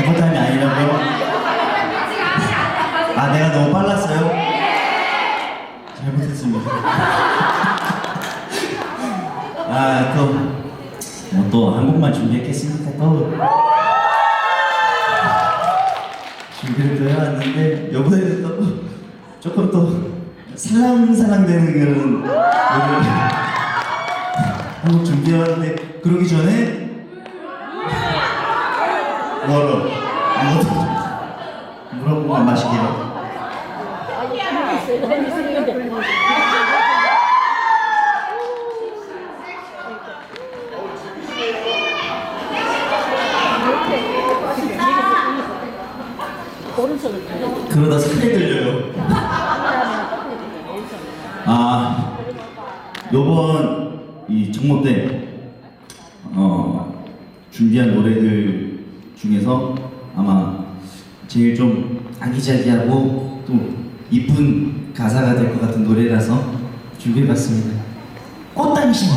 해보타임이 아니라고요? 아 내가 너무 빨랐어요? 잘못했습니다. 아또 뭐 또 한국만 준비했겠습니까 또 준비를 또 해왔는데 이번에는 또 조금 또 살랑살랑 되는 그런 노래를 한곡 준비해왔는데 그러기 전에 뭐로 마시게요. 오른손을 그러다 살이 들려요. 아, 요번 이 정모 때 어, 준비한 노래들 중에서 아마 제일 좀 아기자기하고 또 이쁜 가사가 될 것 같은 노래라서 준비해봤습니다. 꽃당신.